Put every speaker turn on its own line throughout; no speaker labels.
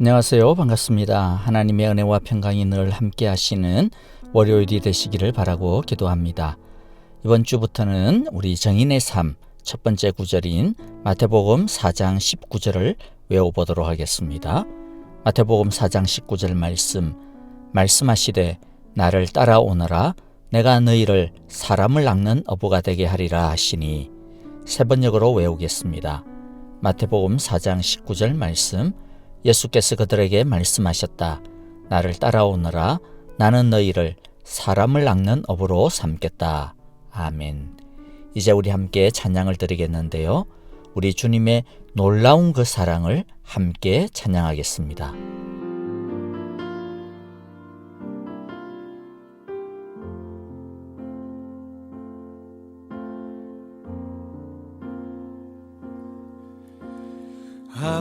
안녕하세요. 반갑습니다. 하나님의 은혜와 평강이 늘 함께 하시는 월요일이 되시기를 바라고 기도합니다. 이번 주부터는 우리 정인의 삶 첫 번째 구절인 마태복음 4장 19절을 외워보도록 하겠습니다. 마태복음 4장 19절 말씀 말씀하시되 나를 따라오너라 내가 너희를 사람을 낚는 어부가 되게 하리라 하시니 세 번역으로 외우겠습니다. 마태복음 4장 19절 말씀 예수께서 그들에게 말씀하셨다. 나를 따라오너라. 나는 너희를 사람을 낚는 업으로 삼겠다. 아멘. 이제 우리 함께 찬양을 드리겠는데요. 우리 주님의 놀라운 그 사랑을 함께 찬양하겠습니다.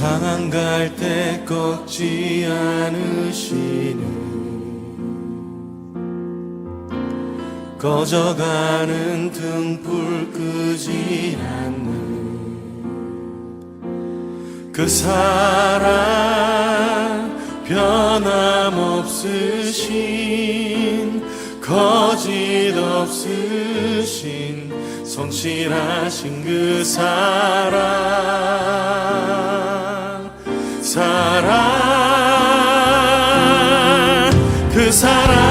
상한 갈때 꺾지 않으시는 꺼져가는 등불 끄지 않는 그 사랑 변함없으신 거짓 없으신 성실하신 그 사랑 사랑 그 사랑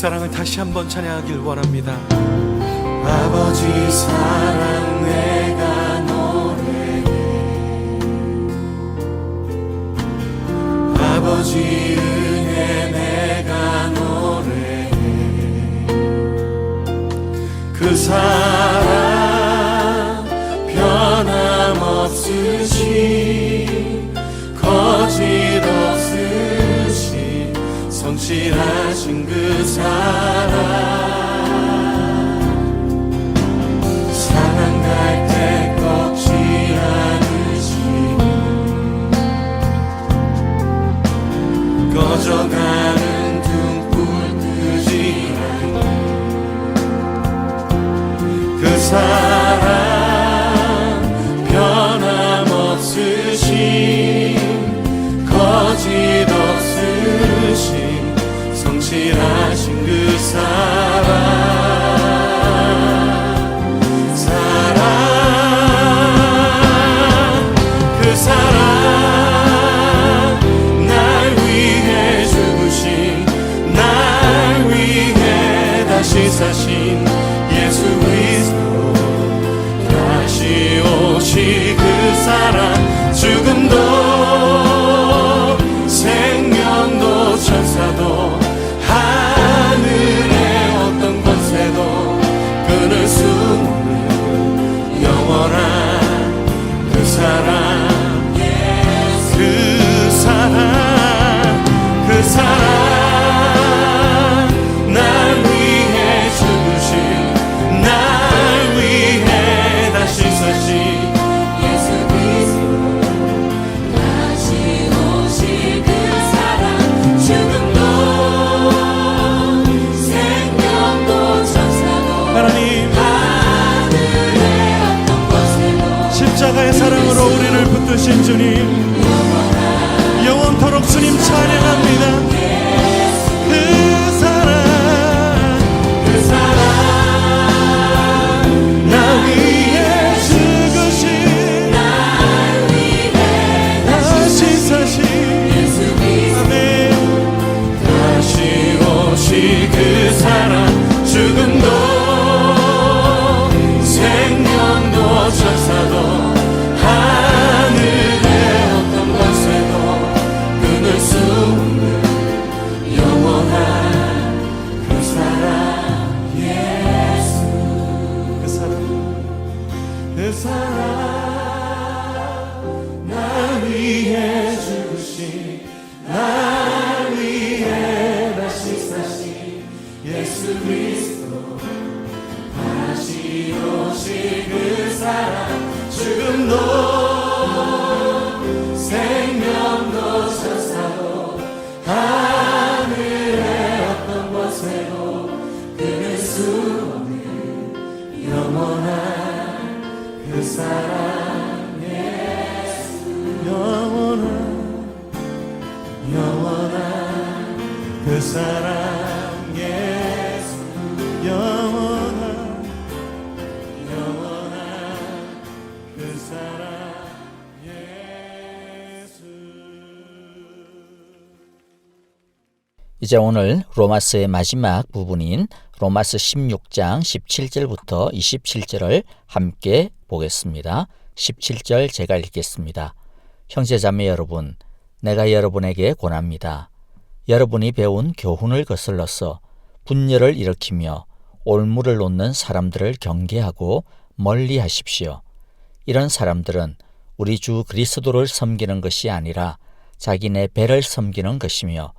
사랑을 다시 한번 찬양하길 원합니다. 아버지 사랑 내가 노래해 아버지 은혜 내가 노래해 그 사랑 꺼져가는 등불 끄지 않는 그 사랑 날 위해 다시 예수 그리스도 다시 오신
그 사랑 죽음도 생명도 천사도 하늘의 어떤 것에도
그는 수 없는 영원한 그 사랑 그
이제 오늘 로마스의 마지막 부분인 로마스 16장 17절부터 27절을 함께 보겠습니다. 17절 제가 읽겠습니다. 형제자매 여러분, 내가 여러분에게 권합니다. 여러분이 배운 교훈을 거슬러서 분열을 일으키며 올무를 놓는 사람들을 경계하고 멀리 하십시오. 이런 사람들은 우리 주 그리스도를 섬기는 것이 아니라 자기네 배를 섬기는 것이며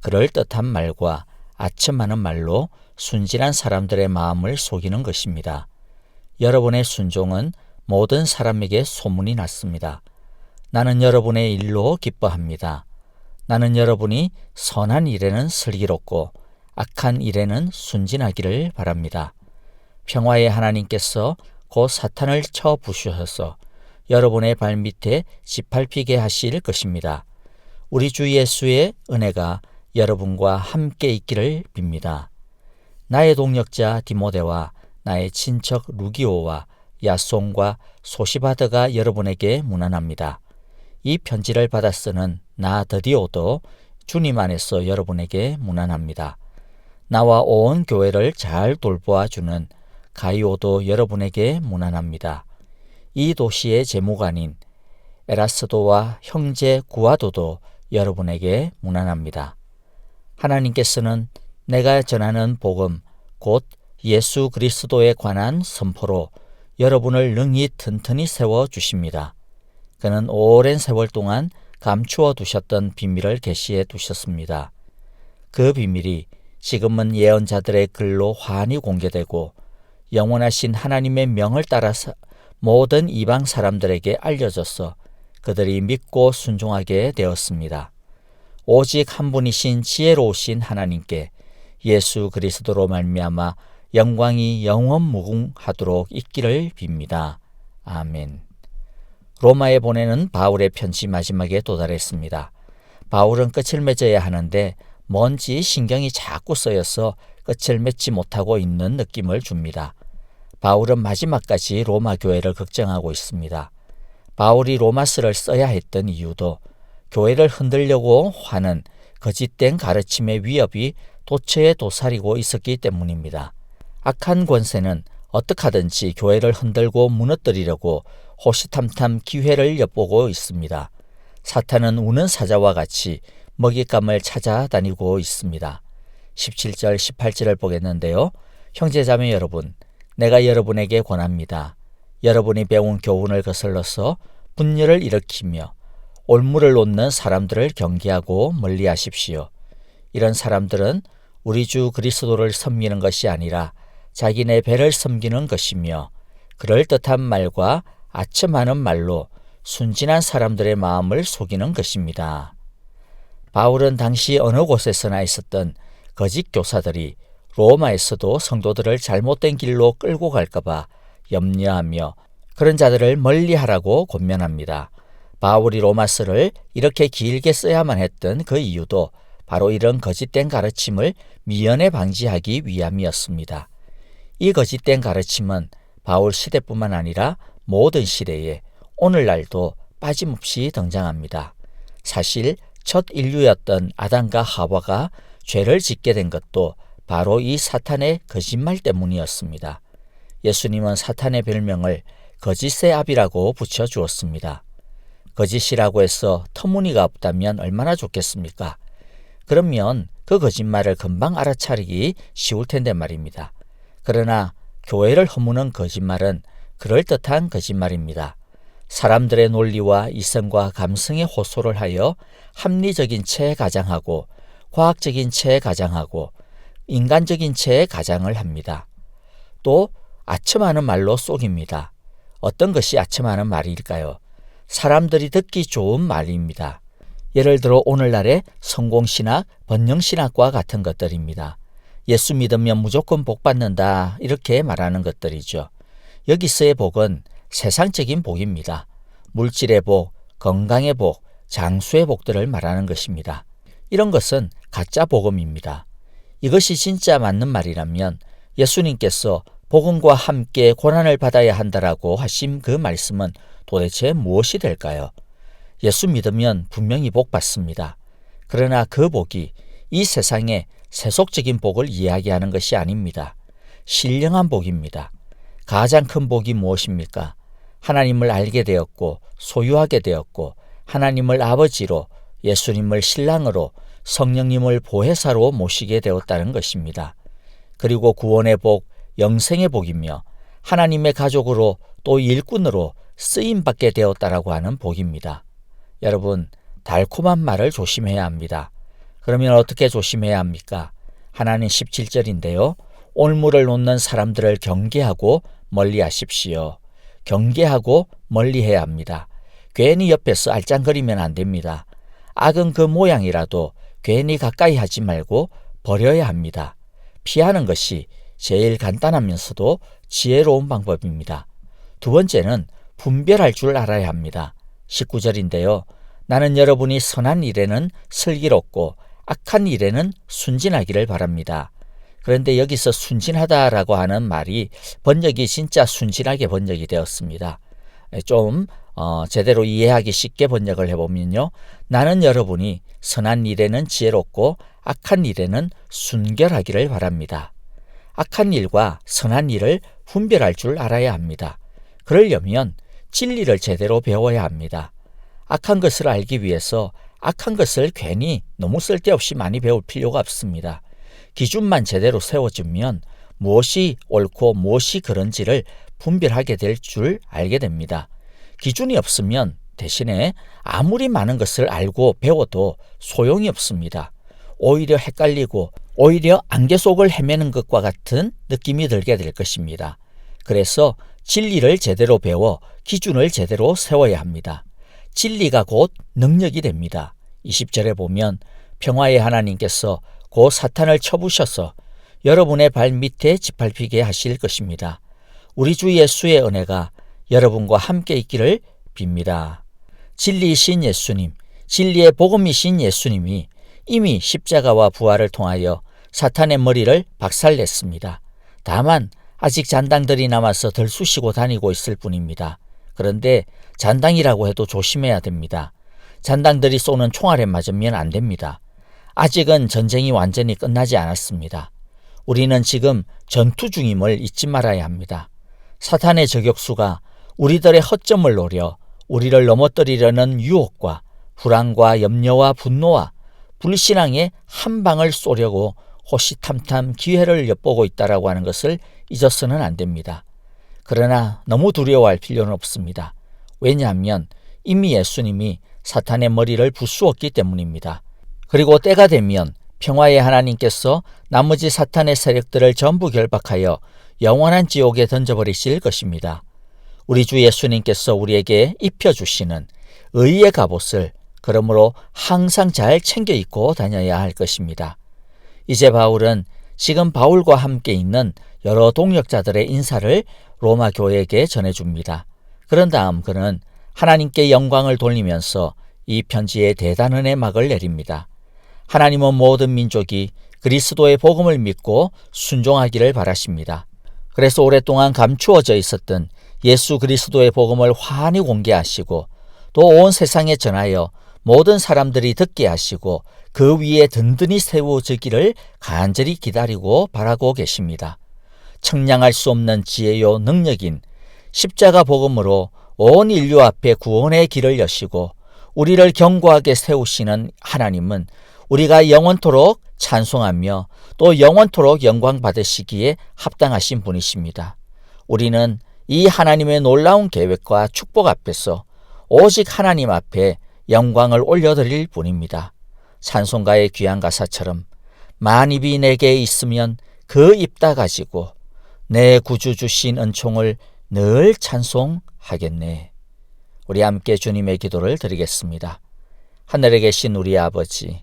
그럴 듯한 말과 아첨하는 말로 순진한 사람들의 마음을 속이는 것입니다. 여러분의 순종은 모든 사람에게 소문이 났습니다. 나는 여러분의 일로 기뻐합니다. 나는 여러분이 선한 일에는 슬기롭고 악한 일에는 순진하기를 바랍니다. 평화의 하나님께서 곧 사탄을 쳐 부수셔서 여러분의 발밑에 짓밟히게 하실 것입니다. 우리 주 예수의 은혜가 여러분과 함께 있기를 빕니다. 나의 동력자 디모데와 나의 친척 루기오와 야송과 소시바드가 여러분에게 문안합니다. 이 편지를 받아 쓰는 나 드디오도 주님 안에서 여러분에게 문안합니다. 나와 온 교회를 잘 돌보아 주는 가이오도 여러분에게 문안합니다. 이 도시의 제무관인 에라스도와 형제 구아도도 여러분에게 문안합니다. 하나님께서는 내가 전하는 복음 곧 예수 그리스도에 관한 선포로 여러분을 능히 튼튼히 세워 주십니다. 그는 오랜 세월 동안 감추어 두셨던 비밀을 계시해 두셨습니다. 그 비밀이 지금은 예언자들의 글로 환히 공개되고 영원하신 하나님의 명을 따라서 모든 이방 사람들에게 알려져서 그들이 믿고 순종하게 되었습니다. 오직 한 분이신 지혜로우신 하나님께 예수 그리스도로 말미암아 영광이 영원 무궁하도록 있기를 빕니다. 아멘. 로마에 보내는 바울의 편지 마지막에 도달했습니다. 바울은 끝을 맺어야 하는데 뭔지 신경이 자꾸 쓰여서 끝을 맺지 못하고 있는 느낌을 줍니다. 바울은 마지막까지 로마 교회를 걱정하고 있습니다. 바울이 로마스를 써야 했던 이유도 교회를 흔들려고 하는 거짓된 가르침의 위협이 도처에 도사리고 있었기 때문입니다. 악한 권세는 어떻게 하든지 교회를 흔들고 무너뜨리려고 호시탐탐 기회를 엿보고 있습니다. 사탄은 우는 사자와 같이 먹잇감을 찾아다니고 있습니다. 17절, 18절을 보겠는데요. 형제자매 여러분, 내가 여러분에게 권합니다. 여러분이 배운 교훈을 거슬러서 분열을 일으키며 올무를 놓는 사람들을 경계하고 멀리 하십시오. 이런 사람들은 우리 주 그리스도를 섬기는 것이 아니라 자기네 배를 섬기는 것이며 그럴 듯한 말과 아첨하는 말로 순진한 사람들의 마음을 속이는 것입니다. 바울은 당시 어느 곳에서나 있었던 거짓 교사들이 로마에서도 성도들을 잘못된 길로 끌고 갈까봐 염려하며 그런 자들을 멀리 하라고 권면합니다. 바울이 로마서를 이렇게 길게 써야만 했던 그 이유도 바로 이런 거짓된 가르침을 미연에 방지하기 위함이었습니다. 이 거짓된 가르침은 바울 시대뿐만 아니라 모든 시대에 오늘날도 빠짐없이 등장합니다. 사실 첫 인류였던 아담과 하와가 죄를 짓게 된 것도 바로 이 사탄의 거짓말 때문이었습니다. 예수님은 사탄의 별명을 거짓의 압이라고 붙여주었습니다. 거짓이라고 해서 터무니가 없다면 얼마나 좋겠습니까? 그러면 그 거짓말을 금방 알아차리기 쉬울 텐데 말입니다. 그러나 교회를 허무는 거짓말은 그럴듯한 거짓말입니다. 사람들의 논리와 이성과 감성에 호소를 하여 합리적인 채 가장하고 과학적인 채 가장하고 인간적인 채 가장을 합니다. 또 아첨하는 말로 속입니다. 어떤 것이 아첨하는 말일까요? 사람들이 듣기 좋은 말입니다. 예를 들어 오늘날의 성공신학, 번영신학과 같은 것들입니다. 예수 믿으면 무조건 복 받는다 이렇게 말하는 것들이죠. 여기서의 복은 세상적인 복입니다. 물질의 복, 건강의 복, 장수의 복들을 말하는 것입니다. 이런 것은 가짜 복음입니다. 이것이 진짜 맞는 말이라면 예수님께서 복음과 함께 고난을 받아야 한다라고 하신 그 말씀은 도대체 무엇이 될까요? 예수 믿으면 분명히 복 받습니다. 그러나 그 복이 이 세상의 세속적인 복을 이야기하는 것이 아닙니다. 신령한 복입니다. 가장 큰 복이 무엇입니까? 하나님을 알게 되었고 소유하게 되었고 하나님을 아버지로 예수님을 신랑으로 성령님을 보혜사로 모시게 되었다는 것입니다. 그리고 구원의 복, 영생의 복이며 하나님의 가족으로 또 일꾼으로 쓰임 받게 되었다라고 하는 복입니다. 여러분, 달콤한 말을 조심해야 합니다. 그러면 어떻게 조심해야 합니까? 하나님 17절인데요. 올무를 놓는 사람들을 경계하고 멀리 하십시오. 경계하고 멀리 해야 합니다. 괜히 옆에서 알짱거리면 안 됩니다. 악은 그 모양이라도 괜히 가까이 하지 말고 버려야 합니다. 피하는 것이 제일 간단하면서도 지혜로운 방법입니다. 두 번째는 분별할 줄 알아야 합니다. 19절인데요. 나는 여러분이 선한 일에는 슬기롭고 악한 일에는 순진하기를 바랍니다. 그런데 여기서 순진하다라고 하는 말이 번역이 진짜 순진하게 번역이 되었습니다. 좀 어, 제대로 이해하기 쉽게 번역을 해보면요. 나는 여러분이 선한 일에는 지혜롭고 악한 일에는 순결하기를 바랍니다. 악한 일과 선한 일을 분별할 줄 알아야 합니다. 그러려면 진리를 제대로 배워야 합니다. 악한 것을 알기 위해서 악한 것을 괜히 너무 쓸데없이 많이 배울 필요가 없습니다. 기준만 제대로 세워주면 무엇이 옳고 무엇이 그런지를 분별하게 될 줄 알게 됩니다. 기준이 없으면 대신에 아무리 많은 것을 알고 배워도 소용이 없습니다. 오히려 헷갈리고 오히려 안개 속을 헤매는 것과 같은 느낌이 들게 될 것입니다. 그래서 진리를 제대로 배워 기준을 제대로 세워야 합니다. 진리가 곧 능력이 됩니다. 20절에 보면 평화의 하나님께서 곧 사탄을 쳐부셔서 여러분의 발 밑에 짓밟히게 하실 것입니다. 우리 주 예수의 은혜가 여러분과 함께 있기를 빕니다. 진리이신 예수님, 진리의 복음이신 예수님이 이미 십자가와 부활을 통하여 사탄의 머리를 박살냈습니다. 다만 아직 잔당들이 남아서 덜 쑤시고 다니고 있을 뿐입니다. 그런데 잔당이라고 해도 조심해야 됩니다. 잔당들이 쏘는 총알에 맞으면 안 됩니다. 아직은 전쟁이 완전히 끝나지 않았습니다. 우리는 지금 전투 중임을 잊지 말아야 합니다. 사탄의 저격수가 우리들의 허점을 노려 우리를 넘어뜨리려는 유혹과 불안과 염려와 분노와 불신앙의 한 방을 쏘려고 호시탐탐 기회를 엿보고 있다라고 하는 것을 잊어서는 안 됩니다. 그러나 너무 두려워할 필요는 없습니다. 왜냐하면 이미 예수님이 사탄의 머리를 부수었기 때문입니다. 그리고 때가 되면 평화의 하나님께서 나머지 사탄의 세력들을 전부 결박하여 영원한 지옥에 던져버리실 것입니다. 우리 주 예수님께서 우리에게 입혀주시는 의의 갑옷을 그러므로 항상 잘 챙겨 입고 다녀야 할 것입니다. 이제 바울은 지금 바울과 함께 있는 여러 동역자들의 인사를 로마 교회에게 전해줍니다. 그런 다음 그는 하나님께 영광을 돌리면서 이 편지에 대단한 해막을 내립니다. 하나님은 모든 민족이 그리스도의 복음을 믿고 순종하기를 바라십니다. 그래서 오랫동안 감추어져 있었던 예수 그리스도의 복음을 환히 공개하시고 또 온 세상에 전하여 모든 사람들이 듣게 하시고 그 위에 든든히 세워지기를 간절히 기다리고 바라고 계십니다. 청량할 수 없는 지혜요 능력인 십자가 복음으로 온 인류 앞에 구원의 길을 여시고 우리를 견고하게 세우시는 하나님은 우리가 영원토록 찬송하며 또 영원토록 영광 받으시기에 합당하신 분이십니다. 우리는 이 하나님의 놀라운 계획과 축복 앞에서 오직 하나님 앞에 영광을 올려드릴 뿐입니다. 찬송가의 귀한 가사처럼 만입이 내게 있으면 그 입다 가지고 내 구주 주신 은총을 늘 찬송하겠네. 우리 함께 주님의 기도를 드리겠습니다. 하늘에 계신 우리 아버지,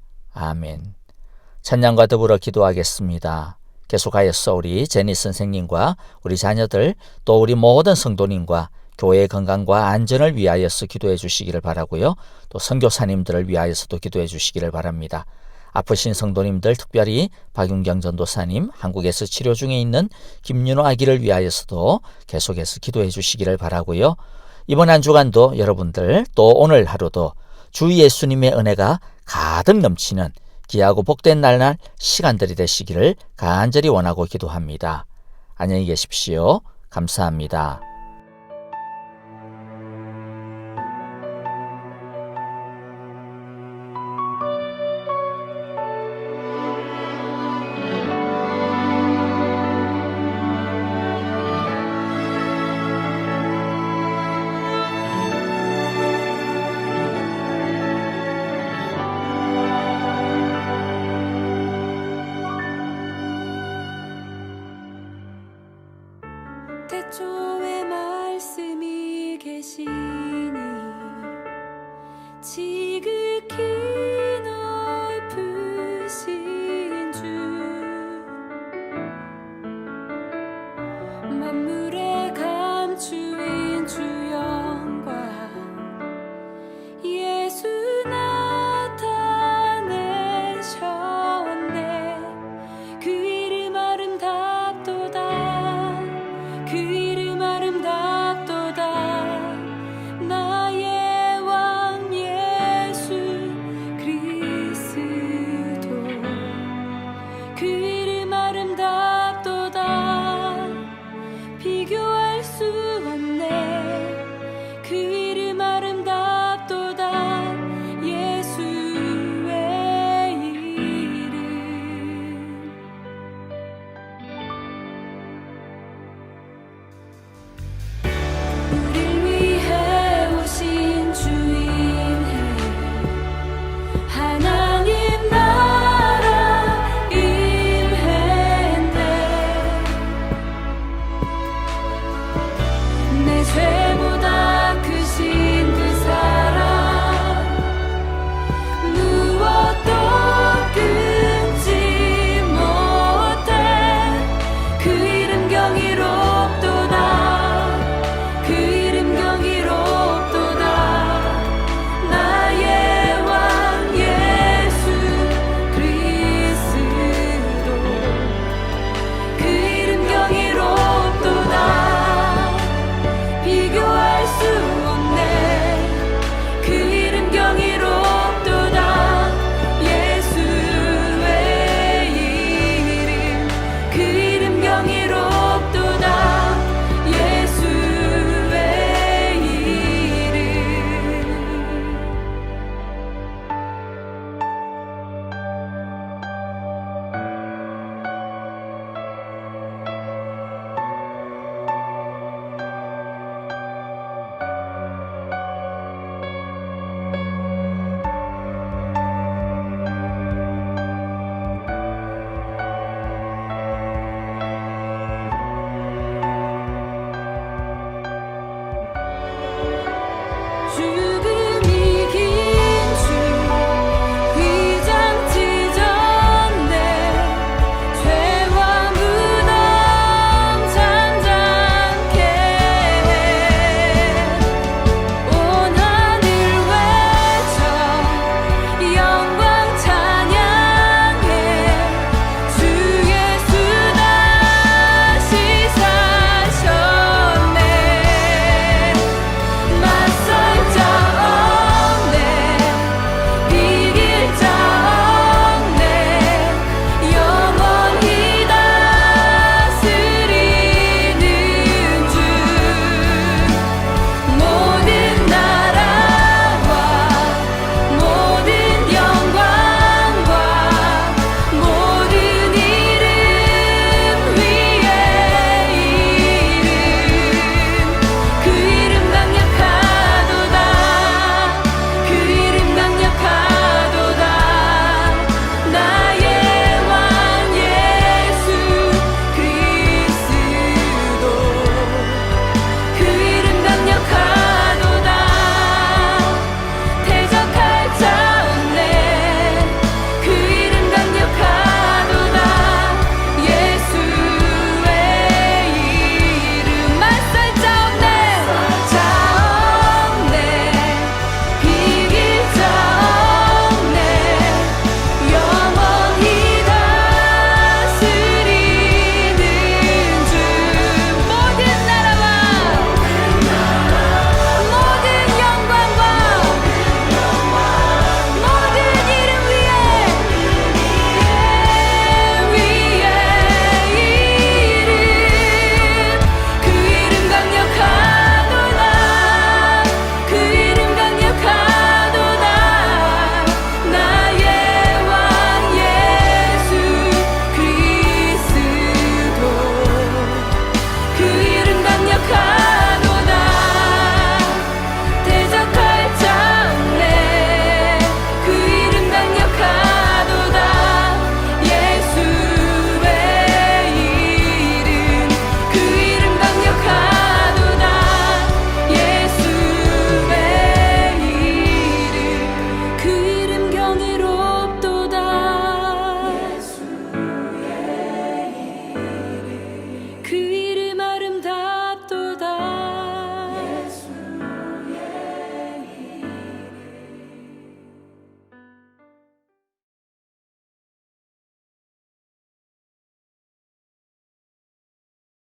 아멘. 찬양과 더불어 기도하겠습니다. 계속하여서 우리 제니 선생님과 우리 자녀들 또 우리 모든 성도님과 교회의 건강과 안전을 위하여서 기도해 주시기를 바라고요. 또 선교사님들을 위하여서도 기도해 주시기를 바랍니다. 아프신 성도님들 특별히 박윤경 전도사님 한국에서 치료 중에 있는 김윤호 아기를 위하여서도 계속해서 기도해 주시기를 바라고요. 이번 한 주간도 여러분들 또 오늘 하루도 주 예수님의 은혜가 가득 넘치는 귀하고 복된 날날 시간들이 되시기를 간절히 원하고 기도합니다. 안녕히 계십시오. 감사합니다.